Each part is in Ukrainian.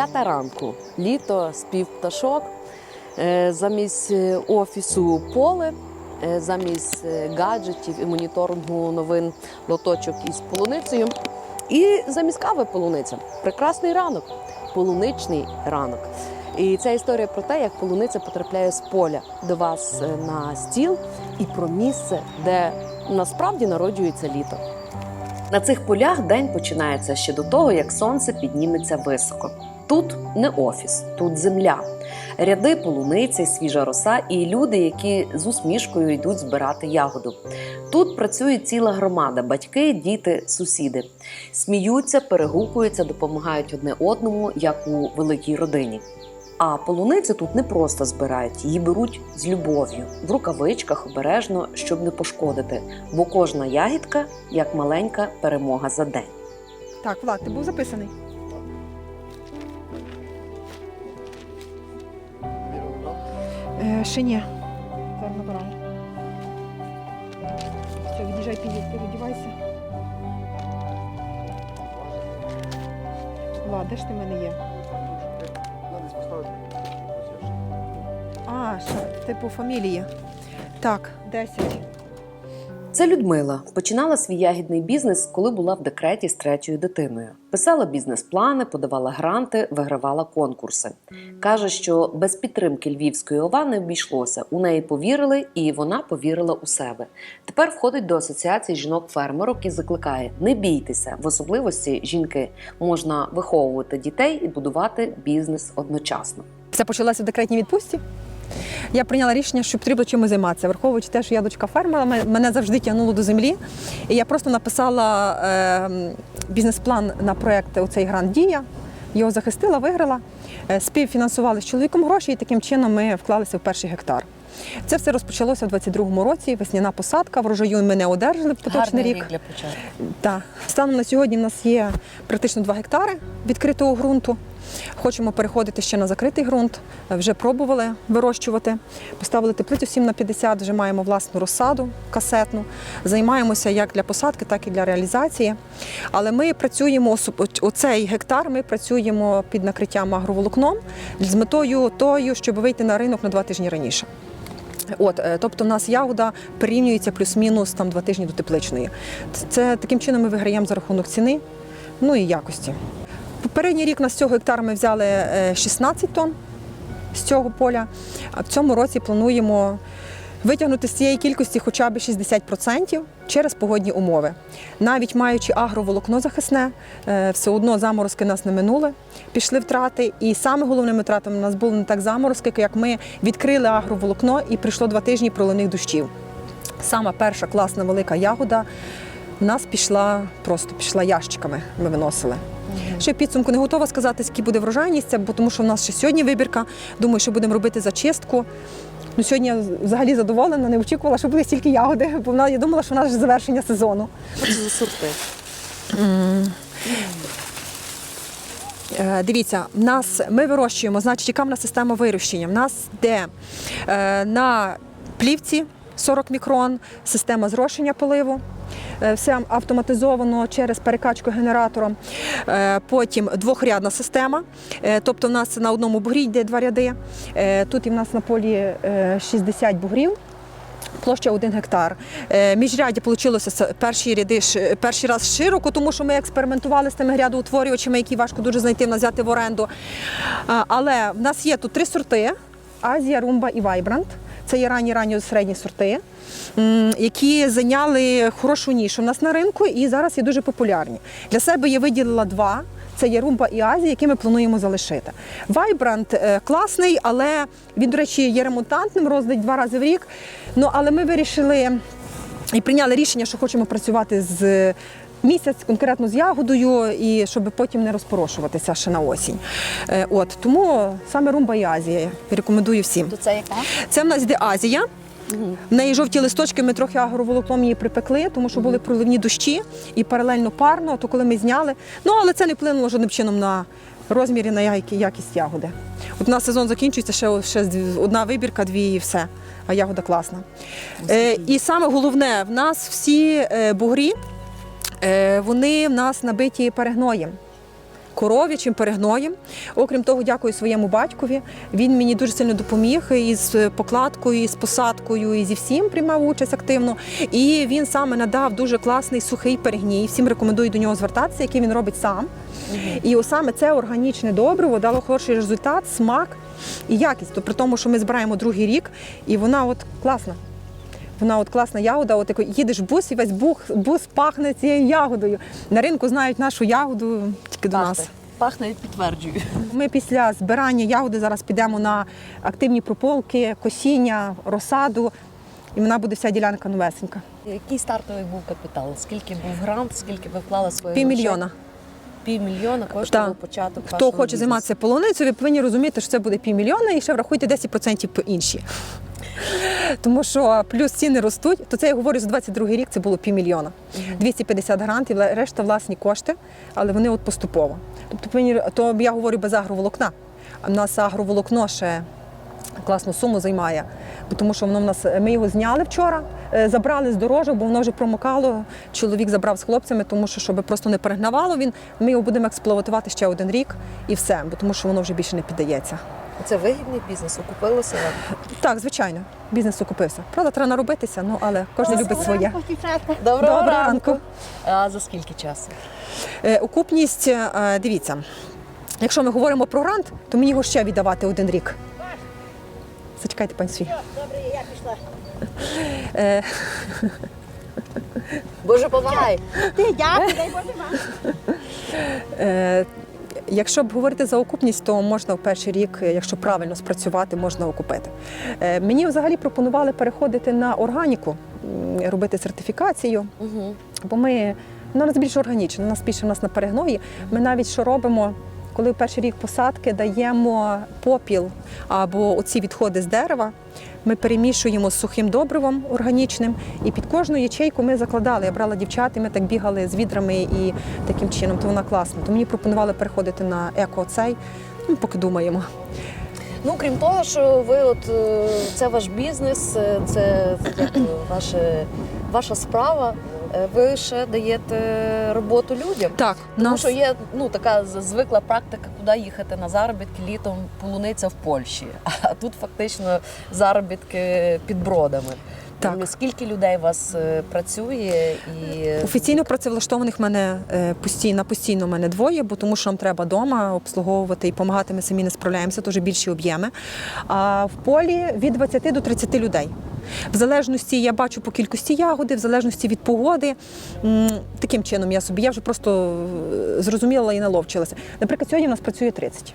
П'ята ранку, літо, спів пташок, е, замість е, офісу поле, е, замість гаджетів і моніторингу новин лоточок із полуницею. І замість кави полуниця. Прекрасний ранок, полуничний ранок. І ця історія про те, як полуниця потрапляє з поля до вас на стіл, і про місце, де насправді народжується літо. На цих полях день починається ще до того, як сонце підніметься високо. Тут не офіс, тут земля. Ряди полуниці, свіжа роса і люди, які з усмішкою йдуть збирати ягоду. Тут працює ціла громада: батьки, діти, сусіди. Сміються, перегукуються, допомагають одне одному, як у великій родині. А полуницю тут не просто збирають, її беруть з любов'ю, в рукавичках обережно, щоб не пошкодити, бо кожна ягідка як маленька перемога за день. Так, Влад, ти був записаний? Ще ні. Зараз набираю. Все, від'їжджай, підійдь, передівайся. Влад, де ж ти в мене є? А, що, ти по фамілії. Так, 10. Це Людмила починала свій ягідний бізнес, коли була в декреті з третьою дитиною. Писала бізнес-плани, подавала гранти, вигравала конкурси. Каже, що без підтримки львівської ОВА не обійшлося. У неї повірили, і вона повірила у себе. Тепер входить до асоціації жінок-фермерок і закликає: не бійтеся, в особливості жінки можна виховувати дітей і будувати бізнес одночасно. Все почалося в декретній відпустці. Я прийняла рішення, що потрібно чимось займатися, враховуючи те, що я дочка фермера, мене завжди тягнуло до землі. І я просто написала е, бізнес-план на проєкт оцей грант Дія. Його захистила, виграла, Е, співфінансували з чоловіком гроші, і таким чином ми вклалися в перший гектар. Це все розпочалося в 22-му році. Весняна посадка, врожаю ми не одержали в поточний рік. для початку. Так. Станом на сьогодні в нас є практично 2 гектари відкритого ґрунту. Хочемо переходити ще на закритий ґрунт. Вже пробували вирощувати. Поставили теплицю 7 на 50, вже маємо власну розсаду касетну. Займаємося як для посадки, так і для реалізації. Але ми працюємо оцей гектар. Ми працюємо під накриттям агроволокном з метою тою, щоб вийти на ринок на два тижні раніше. От, е, тобто, в нас ягода порівнюється плюс-мінус там два тижні до тепличної. Це таким чином ми виграємо за рахунок ціни, ну і якості. Попередній рік на з цього гектара ми взяли е, 16 тонн з цього поля, а в цьому році плануємо витягнути з цієї кількості хоча б 60% через погодні умови. Навіть маючи агроволокно захисне, е, все одно заморозки нас не минули, пішли втрати. І саме головними втратами у нас були не так заморозки, як ми відкрили агроволокно і прийшло два тижні проливних дощів. Сама перша класна велика ягода в нас пішла просто пішла ящиками. Ми виносили. Ще підсумку не готова сказати, скільки буде врожайність, бо тому що в нас ще сьогодні вибірка. Думаю, що будемо робити зачистку. Ну, сьогодні я взагалі задоволена, не очікувала, що буде стільки ягоди, бо вона- я думала, що в нас вже завершення сезону. Що це за сорти? Е, Дивіться, в нас ми вирощуємо, значить, яка в нас система вирощення? В нас де е, на плівці 40 мікрон, система зрошення поливу. е, Все автоматизовано через перекачку генератором. Е, Потім двохрядна система. Е, Тобто, в нас на одному бугрі йде два ряди. Тут і в нас на полі е, 60 бугрів. Площа 1 гектар. Міжряддя вийшло перші ряди перший раз широко, тому що ми експериментували з тими грядоутворювачами, які важко дуже знайти взяти в оренду. Але в нас є тут три сорти: Азія, Румба і Вайбрант. Це є ранні ранні середні сорти, які зайняли хорошу нішу в нас на ринку і зараз є дуже популярні. Для себе я виділила два. Це є Румба і Азія, які ми плануємо залишити. Вайбрант е, класний, але він, до речі, є ремонтантним, роздать два рази в рік. Ну, але ми вирішили і прийняли рішення, що хочемо працювати з місяць конкретно з ягодою, і щоб потім не розпорошуватися ще на осінь. Е, От тому саме Румба і Азія рекомендую всім. То це яка? Це в нас йде Азія. В неї жовті листочки, ми трохи агроволоклом її припекли, тому що були проливні дощі і паралельно парно, то коли ми зняли. Ну, але це не вплинуло жодним чином на розмір і на якість ягоди. От у нас сезон закінчується, ще, ще одна вибірка, дві і все. А ягода класна. Е, і саме головне, в нас всі е, бугрі, вони в нас набиті перегноєм. коров'ячим перегноєм. Окрім того, дякую своєму батькові. Він мені дуже сильно допоміг із покладкою, і з посадкою, і зі всім приймав участь активно. І він саме надав дуже класний сухий перегній. Всім рекомендую до нього звертатися, який він робить сам. І саме це органічне добриво дало хороший результат, смак і якість. То при тому, що ми збираємо другий рік, і вона от класна. Вона от класна ягода, от як їдеш в бус і весь бух, бус пахне цією ягодою. На ринку знають нашу ягоду тільки до нас. Пахне, підтверджую. Ми після збирання ягоди зараз підемо на активні прополки, косіння, розсаду, і вона буде вся ділянка новесенька. Який стартовий був капітал? Скільки був грант, скільки ви вклали свої Півмільйона. Півмільйона коштував Так. початок Хто хоче бізнесу. займатися полуницею, ви повинні розуміти, що це буде півмільйона і ще врахуйте 10% по інші. Тому що плюс ціни ростуть, то це я говорю за 22 рік це було півмільйона. 250 грантів, решта власні кошти, але вони от поступово. Тобто то я говорю без агроволокна. А в нас агроволокно ще класну суму займає, тому що воно в нас ми його зняли вчора, е, забрали з дорожок, бо воно вже промокало. Чоловік забрав з хлопцями, тому що щоб просто не перегнавало він. Ми його будемо експлуатувати ще один рік і все, бо тому що воно вже більше не піддається. Це вигідний бізнес, окупилося? Так, звичайно, бізнес окупився. Правда, треба наробитися, ну але кожен любить своє. Доброго, Доброго ранку. А за скільки часу? Е, Окупність, е, дивіться, якщо ми говоримо про грант, то мені його ще віддавати один рік. Зачекайте, пан Свій. Добре, я пішла. Е, Боже, помагай! Ти дякую, дай Боже вам. Е, Якщо б говорити за окупність, то можна в перший рік, е, якщо правильно спрацювати, можна окупити. Е, Мені взагалі пропонували переходити на органіку, робити сертифікацію, Угу. бо ми ну, у нас більш органічно, нас більше в нас на перегної. Ми навіть що робимо, коли перший рік посадки даємо попіл або оці відходи з дерева. Ми перемішуємо з сухим добривом органічним, і під кожну ячейку ми закладали. Я брала дівчат, і ми так бігали з відрами і таким чином. То вона класна. То мені пропонували переходити на еко цей. Ну, поки думаємо. Ну, крім того, що ви от е, це ваш бізнес, е, це як, е, ваше, ваша справа. Е, Ви ще даєте роботу людям. Так, Тому що є ну така звикла практика, куди їхати на заробітки літом полуниця в Польщі. А тут фактично заробітки під бродами. Так. Скільки людей у вас е, працює і Офіційно працевлаштованих мене е, постійно, постійно мене двоє, бо тому що нам треба вдома обслуговувати і допомагати. Ми самі не справляємося, вже більші об'єми. А в полі від 20 до 30 людей. В залежності я бачу по кількості ягоди, в залежності від погоди. Таким чином я собі я вже просто е, зрозуміла і наловчилася. Наприклад, сьогодні в нас працює 30.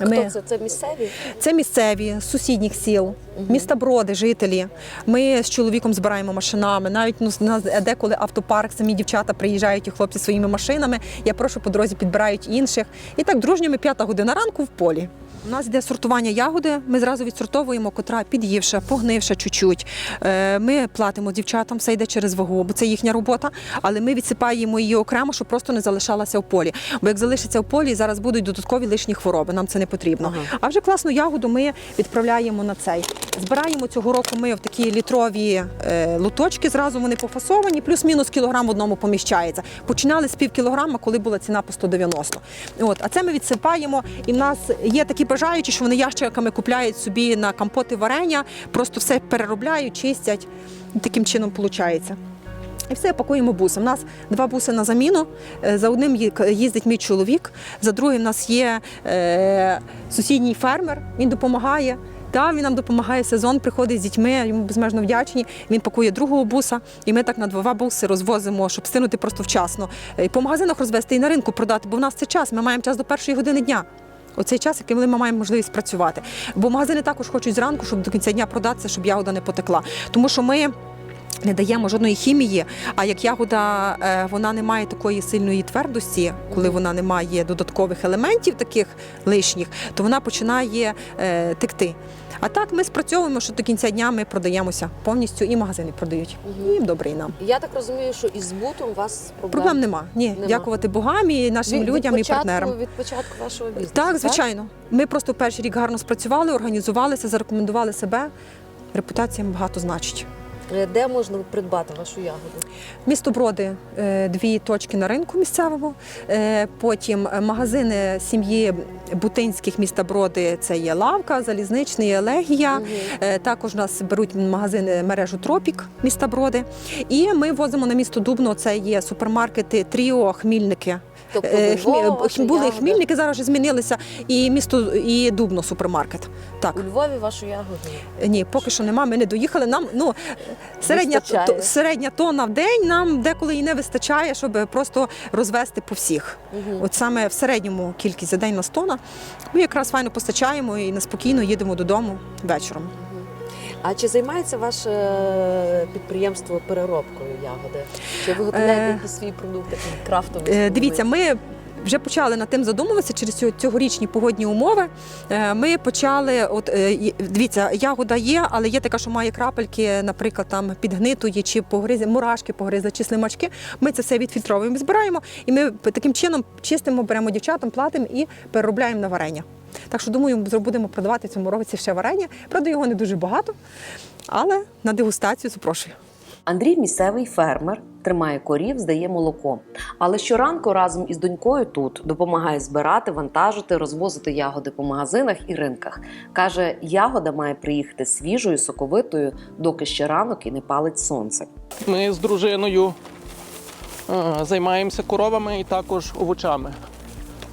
Ми- хто це? Це місцеві? Це місцеві з сусідніх сіл, міста Броди, жителі. Ми з чоловіком збираємо машинами. Навіть ну, деколи автопарк, самі дівчата приїжджають і хлопці своїми машинами. Я прошу по дорозі підбирають інших. І так дружньо ми п'ята година ранку в полі. У нас йде сортування ягоди. Ми зразу відсортовуємо, котра під'ївша, погнивша чуть-чуть. Е, Ми платимо дівчатам, все йде через вагу, бо це їхня робота. Але ми відсипаємо її окремо, щоб просто не залишалася в полі. Бо як залишиться в полі, зараз будуть додаткові лишні хвороби. Нам це не потрібно. Ага. А вже класну ягоду ми відправляємо на цей. Збираємо цього року ми в такі літрові е, лоточки, зразу вони пофасовані, плюс-мінус кілограм в одному поміщається. Починали з пів кілограма, коли була ціна по 190. От, а це ми відсипаємо, і в нас є такі бажаючі, що вони ящиками купляють собі на компоти варення, просто все переробляють, чистять. Таким чином виходить. І все пакуємо бусом. У нас два буси на заміну. Е, За одним їздить мій чоловік, за другим у нас є е, сусідній фермер, він допомагає. Та він нам допомагає сезон, приходить з дітьми, йому безмежно вдячні. Він пакує другого буса, і ми так на два буси розвозимо, щоб стинути просто вчасно. Е, І по магазинах розвести і на ринку продати, бо в нас це час. Ми маємо час до першої години дня. Оцей час, який ми маємо можливість працювати. Бо магазини також хочуть зранку, щоб до кінця дня продатися, щоб ягода не потекла. Тому що ми. Не даємо жодної хімії, а як ягода е, вона не має такої сильної твердості, коли вона не має додаткових елементів таких лишніх, то вона починає е, текти. А так ми спрацьовуємо, що до кінця дня ми продаємося повністю, і магазини продають. Їм добре і нам. Я так розумію, що із збутом у вас проблем, Проблем нема. Ні, Нема. дякувати богам і нашим Від- людям від і партнерам. Від початку вашого бізнесу. Так, звичайно. Ми просто перший рік гарно спрацювали, організувалися, зарекомендували себе. Репутація багато значить. Е, Де можна придбати вашу ягоду? Місто Броди е, дві точки на ринку місцевому. Е, Потім магазини сім'ї Бутинських міста Броди це є Лавка, Залізничний, Елегія. Е, Також нас беруть магазини мережу Тропік міста Броди. І ми возимо на місто Дубно. Це є супермаркети Тріо, Хмільники. Тобто Е, у Хмі- були ягоди? Хмільники, зараз вже змінилися. І місто і Дубно супермаркет. Так. У Львові вашу ягоду. Ні, поки що нема. Ми не доїхали. Нам ну середня то- середня тонна в день. Нам деколи і не вистачає, щоб просто розвести по всіх. От саме в середньому кількість за день на тонна. Ми якраз файно постачаємо і неспокійно їдемо додому вечором. А чи займається ваше е, підприємство переробкою ягоди? Чи виготовляєте Е, якісь свої продукти крафтові? Е, Дивіться, ми. Вже почали над тим задумуватися через цьогорічні погодні умови. Ми почали, от дивіться, ягода є, але є така, що має крапельки, наприклад, там підгнитої чи погризи, мурашки погризли, чи слимачки. Ми це все відфільтровуємо, збираємо, і ми таким чином чистимо, беремо дівчатам, платимо і переробляємо на варення. Так що думаю, будемо продавати в цьому році ще варення. Правда, його не дуже багато, але на дегустацію запрошую. Андрій місцевий фермер, тримає корів, здає молоко. Але щоранку разом із донькою тут допомагає збирати, вантажити, розвозити ягоди по магазинах і ринках. Каже, ягода має приїхати свіжою, соковитою, доки ще ранок і не палить сонце. Ми з дружиною е, займаємося коровами і також овочами.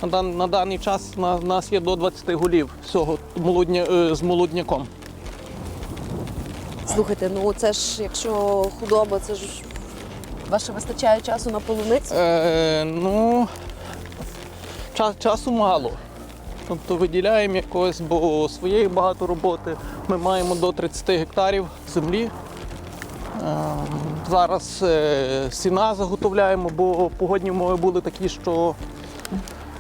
На, дан, на даний час на, нас є до 20 голів всього е, з молодняком. Слухайте, ну це ж якщо худоба, це ж ваше вистачає часу на полуницю? Е, ну, час, часу мало. Тобто виділяємо якось, бо своєї багато роботи. Ми маємо до 30 гектарів землі. Е, зараз е, сіна заготовляємо, бо погодні умови були такі, що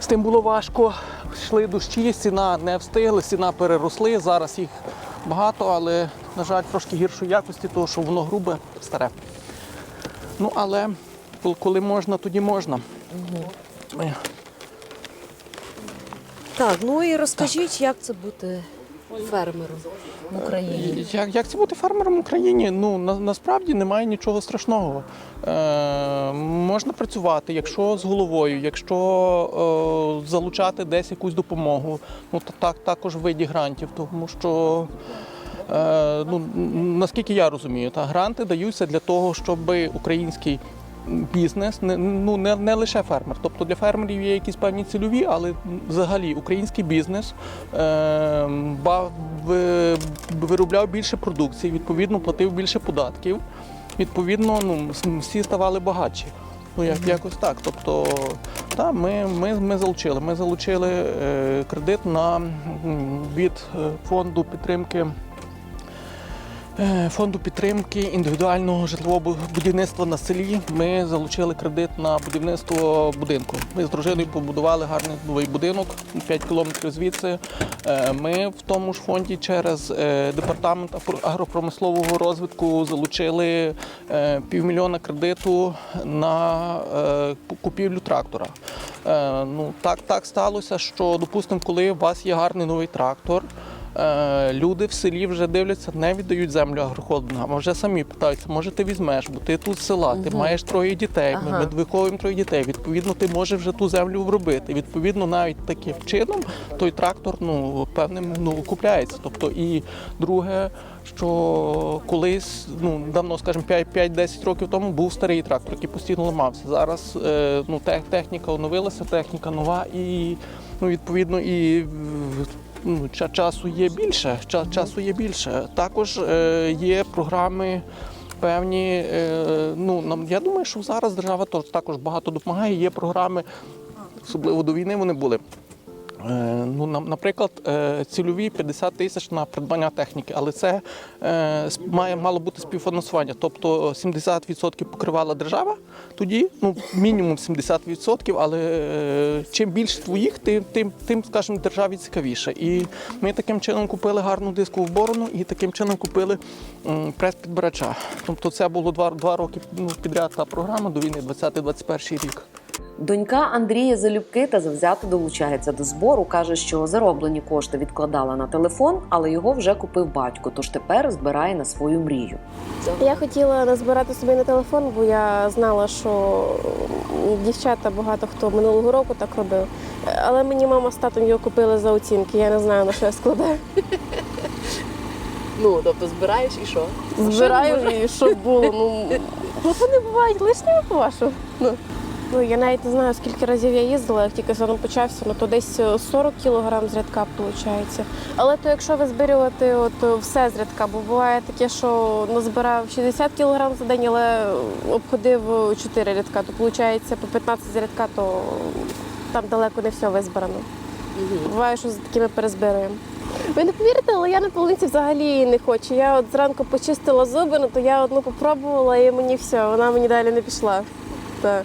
з тим було важко. Йшли дощі, сіна не встигли, сіна переросли. Зараз їх багато, але, на жаль, трошки гіршої якості, тому що воно грубе, старе. Ну, але коли можна, тоді можна. Угу. Так, ну і розкажіть, як це бути фермером в Україні? Як, як це бути фермером в Україні? Ну на, насправді немає нічого страшного. Е, можна працювати, якщо з головою, якщо е, залучати десь якусь допомогу, ну то так також в виді грантів, тому що. Е, ну, наскільки я розумію, та гранти даються для того, щоб український бізнес, не, ну, не, не лише фермер. Тобто для фермерів є якісь певні цільові, але взагалі український бізнес е, ба- ви- виробляв більше продукції, відповідно платив більше податків. Відповідно, ну, всі ставали багатші. Ну, як, якось так. Тобто, та, ми, ми, ми залучили. Ми залучили е, кредит на, від е, фонду підтримки Фонду підтримки індивідуального житлового будівництва на селі ми залучили кредит на будівництво будинку. Ми з дружиною побудували гарний новий будинок 5 кілометрів звідси. Е, Ми в тому ж фонді через е, департамент агропромислового розвитку залучили е, півмільйона кредиту на е, купівлю трактора. Е, Ну так, так сталося, що допустимо, коли у вас є гарний новий трактор. Е, Люди в селі вже дивляться, не віддають землю агрохолдингам, а вже самі питаються, може ти візьмеш, бо ти тут з села, ти маєш троє дітей, ми, ми виховуємо троє дітей. Відповідно, ти можеш вже ту землю вробити. Відповідно, навіть таким чином той трактор ну, певним ну, купляється. Тобто, і друге, що колись, ну давно, скажімо, 5-10 років тому був старий трактор, який постійно ламався. Зараз е, ну, тех- техніка оновилася, техніка нова і ну, відповідно і часу є більше. Часу є більше. Також е, є програми. Певні, е, ну я думаю, що зараз держава також багато допомагає. Є програми, особливо до війни вони були. Е, Ну, наприклад, е, цільові 50 тисяч на придбання техніки, але це е, має мало бути співфінансування. Тобто 70% покривала держава тоді, ну мінімум 70%, але чим більше твоїх, тим, тим, тим скажімо, державі цікавіше. І ми таким чином купили гарну дискову борону і таким чином купили прес-підбирача. Тобто це було два, два роки ну, підряд та програма до війни, 20-21 рік. Донька Андрія залюбки та завзято долучається до збору. каже, що зароблені кошти відкладала на телефон, але його вже купив батько. Тож тепер збирає на свою мрію. Я хотіла назбирати собі на телефон, бо я знала, що дівчата багато хто минулого року так робив. Але мені мама з татом його купили за оцінки. Я не знаю на що я складаю. Ну тобто збираєш і що? Збираю і щоб було. Ну телефони бувають лишніми по-вашому. Ну. Ну, я навіть не знаю, скільки разів я їздила, як тільки сезон почався, ну то десь 40 кілограм з рядка виходить. Але то якщо визбирювати от все з рядка, бо буває таке, що назбирав 60 кілограм за день, але обходив 4 рядка, то виходить по 15 з рядка, то там далеко не все визбирано. Буває, що з такими перезбираємо. Ви не повірите, але я на полуниці взагалі не хочу. Я от зранку почистила зуби, ну то я одну попробувала і мені все, вона мені далі не пішла. Так.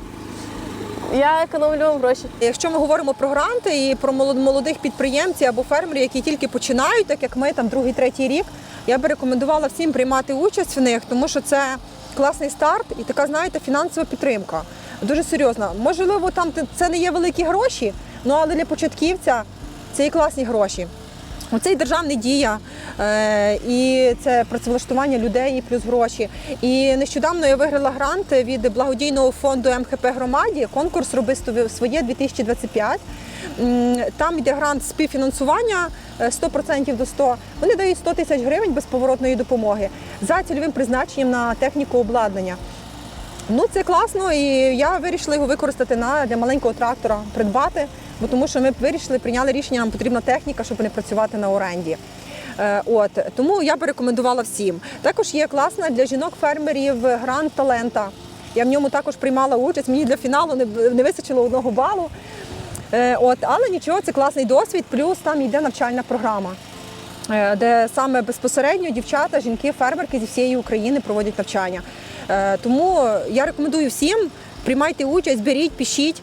Я економлю гроші. Якщо ми говоримо про гранти і про молод- молодих підприємців або фермерів, які тільки починають, так як ми там другий, третій рік, я би рекомендувала всім приймати участь в них, тому що це класний старт і така, знаєте, фінансова підтримка. Дуже серйозна. Можливо, там це не є великі гроші, ну але для початківця це і класні гроші. Оце і державна дія, е, і це працевлаштування людей, і плюс гроші. І нещодавно я виграла грант від благодійного фонду МХП громаді. Конкурс роби своє 2025. Там йде грант співфінансування е, 100% до 100%. Вони дають 100 тисяч гривень безповоротної допомоги за цільовим призначенням на техніку обладнання. Ну це класно, і я вирішила його використати на для маленького трактора, придбати, бо тому що ми вирішили, прийняли рішення, нам потрібна техніка, щоб не працювати на оренді. Е, От тому я би рекомендувала всім. Також є класна для жінок-фермерів грант талента. Я в ньому також приймала участь. Мені для фіналу не, не вистачило одного балу. Е, От, але нічого, це класний досвід. Плюс там йде навчальна програма. Е, де саме безпосередньо дівчата, жінки, фермерки зі всієї України проводять навчання. Тому я рекомендую всім. Приймайте участь, беріть, пишіть.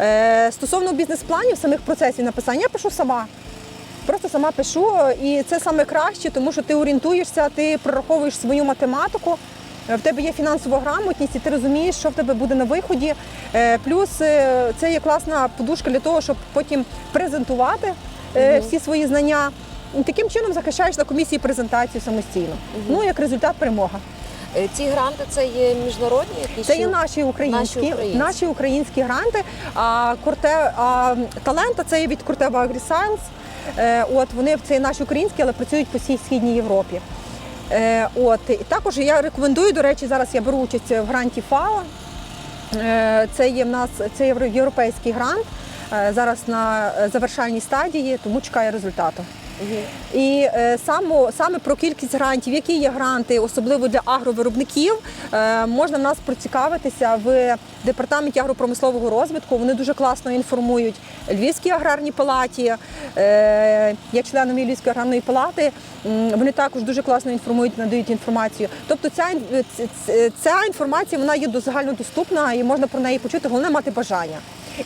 Е, Стосовно бізнес-планів, самих процесів написання, я пишу сама. Просто сама пишу, і це саме краще, тому що ти орієнтуєшся, ти прораховуєш свою математику. е, В тебе є фінансова грамотність, і ти розумієш, що в тебе буде на виході. Е, Плюс це є класна подушка для того, щоб потім презентувати е, всі свої знання. Таким чином захищаєш на комісії презентацію самостійно. Ну як результат перемога. Е, Ці гранти це є міжнародні якісь? Це є наші українські, Наші українські. наші українські гранти. А корте а, талента це є від AgriScience. Е, От вони це є наші українські, але працюють по всій східній Європі. Е, От і також я рекомендую. До речі, зараз я беру участь в гранті ФАО. Е, Це є в нас це європейський грант. Зараз на завершальній стадії, тому чекаю результату. І е, саме, саме про кількість грантів, які є гранти, особливо для агровиробників, е, можна в нас процікавитися в департаменті агропромислового розвитку. Вони дуже класно інформують Львівській аграрній палаті. Е, я членом Львівської аграрної палати. Вони також дуже класно інформують, надають інформацію. Тобто, ця, ця інформація вона є до- загальнодоступна і можна про неї почути. Головне мати бажання.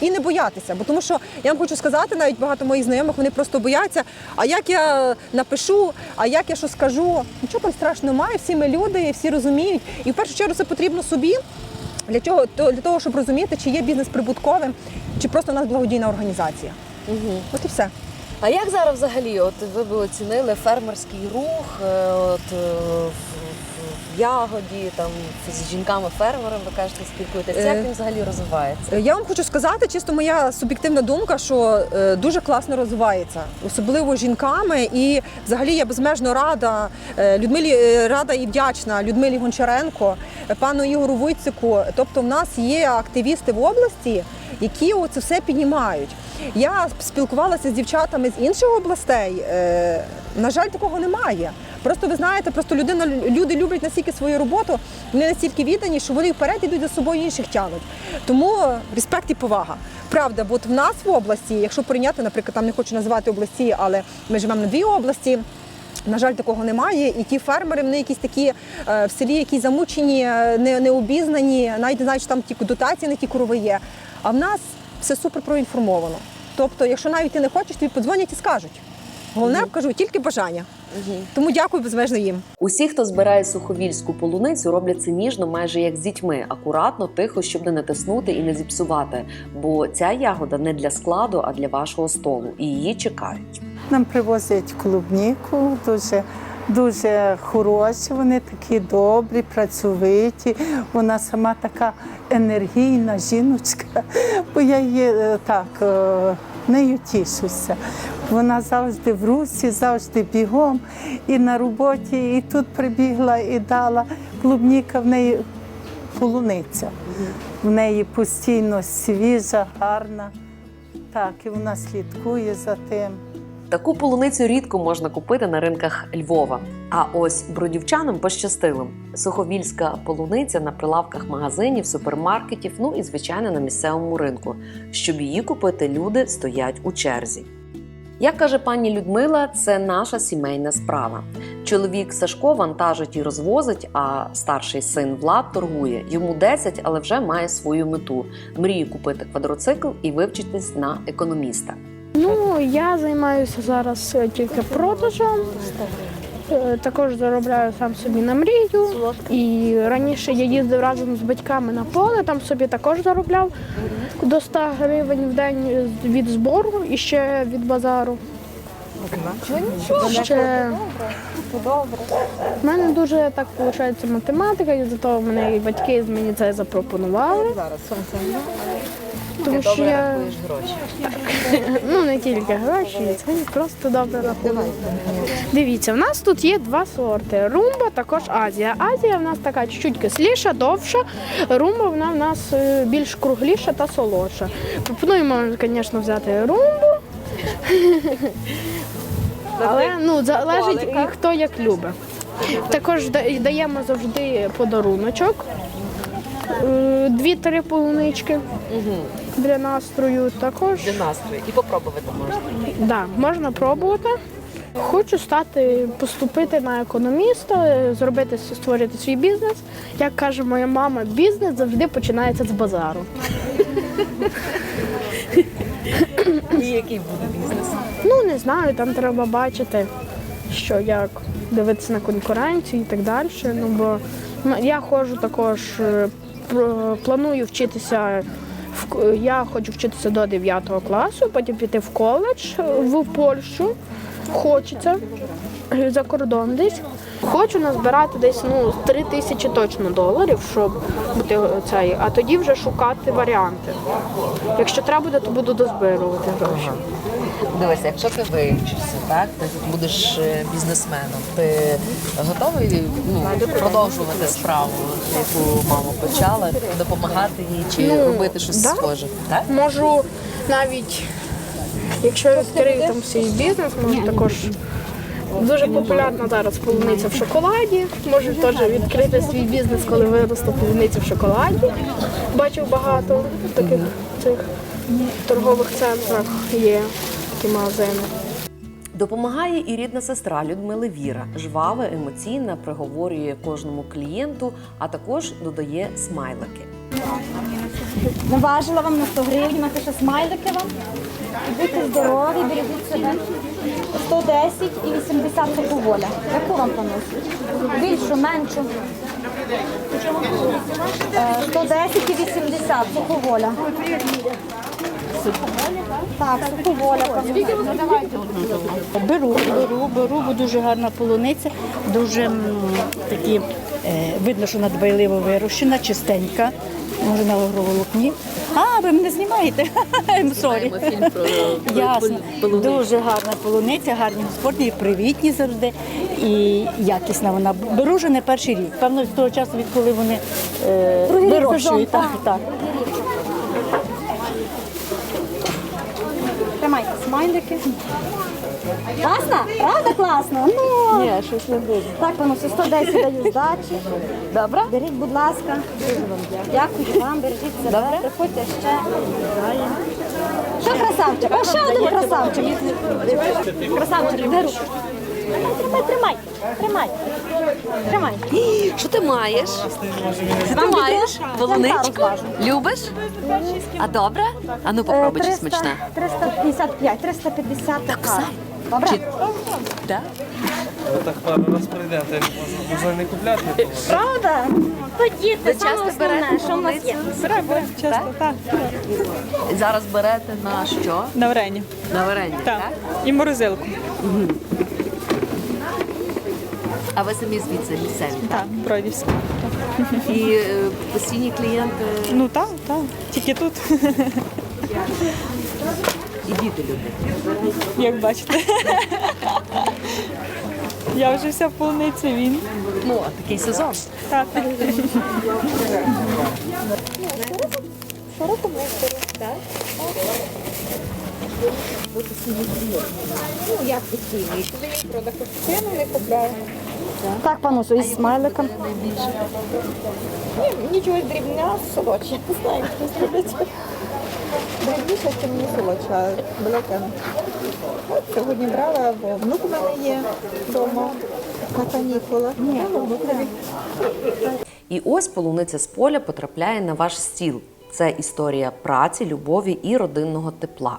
І не боятися, бо тому що я вам хочу сказати, навіть багато моїх знайомих вони просто бояться. А як я напишу, а як я що скажу? Нічого там страшного немає, всі ми люди, всі розуміють. І в першу чергу це потрібно собі. Для чого? То- Для того, щоб розуміти, чи є бізнес прибутковим, чи просто у нас благодійна організація. От і все. А як зараз взагалі, от ви б оцінили фермерський рух, е, от е, в, ягоді, там з жінками-фермерами, ви кажете, спілкуєтеся. Як Е, він взагалі розвивається? Я вам хочу сказати, чисто моя суб'єктивна думка, що дуже класно розвивається, особливо жінками. І взагалі я безмежно рада Людмилі рада і вдячна Людмилі Гончаренко, пану Ігору Войцику. Тобто, в нас є активісти в області, які це все піднімають. Я спілкувалася з дівчатами з інших областей. е, На жаль, такого немає. Просто ви знаєте, просто людина люди люблять настільки свою роботу, вони настільки віддані, що вони вперед йдуть за собою інших тянуть. Тому респект і повага. Правда, от в нас в області, якщо порівняти, наприклад, там не хочу називати області, але ми живемо на дві області. На жаль, такого немає. І ті фермери, вони якісь такі е, в селі, які замучені, е, не, не обізнані, навіть знають, що там ті дотації не ті корови є. А в нас все супер проінформовано. Тобто, якщо навіть ти не хочеш, тобі подзвонять і скажуть. Головне кажу тільки бажання. Тому дякую безмежно їм. Усі, хто збирає суховільську полуницю, роблять це ніжно, майже як з дітьми, акуратно, тихо, щоб не натиснути і не зіпсувати. Бо ця ягода не для складу, а для вашого столу, і її чекають. Нам привозять клубніку, дуже, дуже хороші, вони такі добрі, працьовиті. Вона сама така енергійна жіночка, бо я її е, так е, нею тішуся. Вона завжди в русі, завжди бігом і на роботі, і тут прибігла і дала. Клубніка в неї полуниця. В неї постійно свіжа, гарна. Так, і вона слідкує за тим. Таку полуницю рідко можна купити на ринках Львова. А ось бродівчанам пощастило. Суховільська полуниця на прилавках магазинів, супермаркетів, ну і звичайно на місцевому ринку. Щоб її купити, люди стоять у черзі. Як каже пані Людмила, це наша сімейна справа. Чоловік Сашко вантажить і розвозить, а старший син Влад торгує. Йому 10, але вже має свою мету. Мріє купити квадроцикл і вивчитись на економіста. Ну, я займаюся зараз е, тільки продажем. Е, Також заробляю сам собі на мрію. І раніше я їздив разом з батьками на поле, там собі також заробляв до 100 гривень в день від збору і ще від базару. Ще... У мене дуже так виходить математика, і зато мене і батьки мені це запропонували. Тому що я... Ну, не тільки гроші, це просто добре рахунок. Дивіться, в нас тут є два сорти. Румба, також Азія. Азія в нас така чуть-чуть кисліша, довша. Румба вона в нас е, більш кругліша та солодша. Пропонуємо, звісно, взяти румбу. Але ну, залежить і хто як любить. Також даємо завжди подаруночок. Е, Дві-три полунички для настрою. Також Для настрою і попробувати можна. Да, можна пробувати. Хочу стати, поступити на економіста, зробити створити свій бізнес. Як каже моя мама, бізнес завжди починається з базару. І який буде бізнес? Ну не знаю, там треба бачити, що як дивитися на конкуренцію і так далі. Ну бо я ходжу також, е, планую вчитися. К- Я хочу вчитися до 9 класу, потім піти в коледж е, в Польщу. Хочеться е, за кордон десь. Хочу назбирати десь ну 3 тисячі точно доларів, щоб бути цей, а тоді вже шукати варіанти. Якщо треба буде, то буду дозбирувати гроші. Дивися, якщо ти вивчишся, так ти будеш е, бізнесменом, ти готовий ну, продовжувати справу, яку мама почала, допомагати їй чи Ну, робити щось да. схоже? Так? Можу навіть, якщо я відкрию там свій бізнес, можу також. Дуже популярна зараз полуниця в шоколаді. Можу теж відкрити свій бізнес, коли виросту полуницю в шоколаді. Бачив багато таких цих торгових центрах є такі магазини. Допомагає і рідна сестра Людмили Віра. Жвава, емоційна, приговорює кожному клієнту, а також додає смайлики. Наважила вам на 100 гривень, напише смайлики вам. Будьте здорові, бережіть себе. 110 і 80 соковоля. Яку вам поносить? Більшу, меншу? Е, 110 і 80 соковоля. Так, соковоля. Беру, беру, беру, бо дуже гарна полуниця, дуже такі, е, видно, що вона дбайливо вирощена, чистенька, може на агроволокні. А, ви мене знімаєте? Sorry. Ясно. Дуже гарна полуниця, гарні господні, привітні завжди і якісна вона. Беру вже не перший рік. Певно, з того часу, відколи вони е, вирощують. Так, так. Смайлики. Класно? Правда класно? Ну, Ні, щось не буде. Так, поносить 110 даю здачі. Добре? Беріть, будь ласка. Дякую вам, бережіть себе. Приходьте ще. Що красавчик? О, ще один красавчик. Красавчик, беру. Тримай, тримай, тримай. Тримай. Що ти маєш? Що ти Вам маєш? Полуничку? Любиш? А добре? А ну попробуй Е, щось 300, смачне. 355, 350 така. Добре? Чи... Да? Ви так пару раз прийдете, можна не купляти. Правда? Тоді Ви це саме часто основне, берете що в нас є. Часто, так. Зараз берете на що? На варені. На варення, так? І морозилку. А ви самі звідси місцеві, так? Бродівська. І е, постійні клієнти Ну так, так. Тільки тут, і діти люблять. як бачите. Я вже вся в полуниці, він. Ну, а такий сезон. Так. Так, панусю, із смайликом. Нічого дрібня, солодше. Знаємо, що зробити. Дрібніше, чим не солодша, велике. От сьогодні брала, бо внук у мене є вдома на канікулах. Ні. І ось полуниця з поля потрапляє на ваш стіл. Це історія праці, любові і родинного тепла.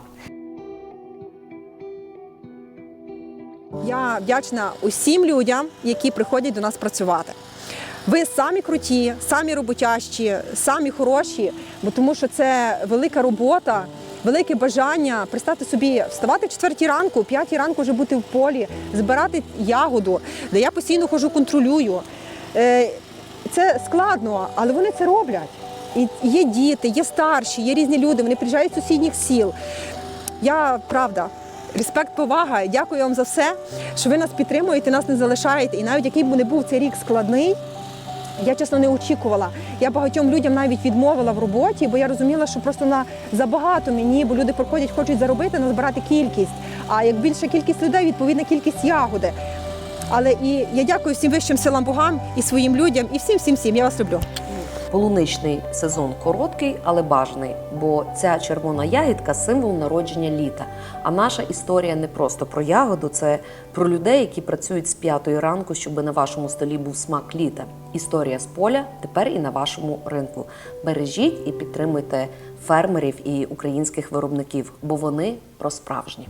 Я вдячна усім людям, які приходять до нас працювати. Ви самі круті, самі роботящі, самі хороші, бо тому що це велика робота, велике бажання пристати собі, вставати в четвертій ранку, в п'ятій ранку вже бути в полі, збирати ягоду, де я постійно хожу, контролюю. Е, Це складно, але вони це роблять. І є діти, є старші, є різні люди, вони приїжджають з сусідніх сіл. Я правда. Респект, повага, дякую вам за все, що ви нас підтримуєте, нас не залишаєте. І навіть який б не був цей рік складний, я чесно не очікувала. Я багатьом людям навіть відмовила в роботі, бо я розуміла, що просто на забагато мені, бо люди приходять, хочуть заробити, назбирати кількість. А як більша кількість людей, відповідна кількість ягоди. Але і я дякую всім вищим силам богам і своїм людям, і всім, всім, всім. Я вас люблю. Полуничний сезон короткий, але бажаний, бо ця червона ягідка символ народження літа. А наша історія не просто про ягоду, це про людей, які працюють з п'ятої ранку, щоб на вашому столі був смак літа. Історія з поля тепер і на вашому ринку. Бережіть і підтримуйте фермерів і українських виробників, бо вони про справжнє.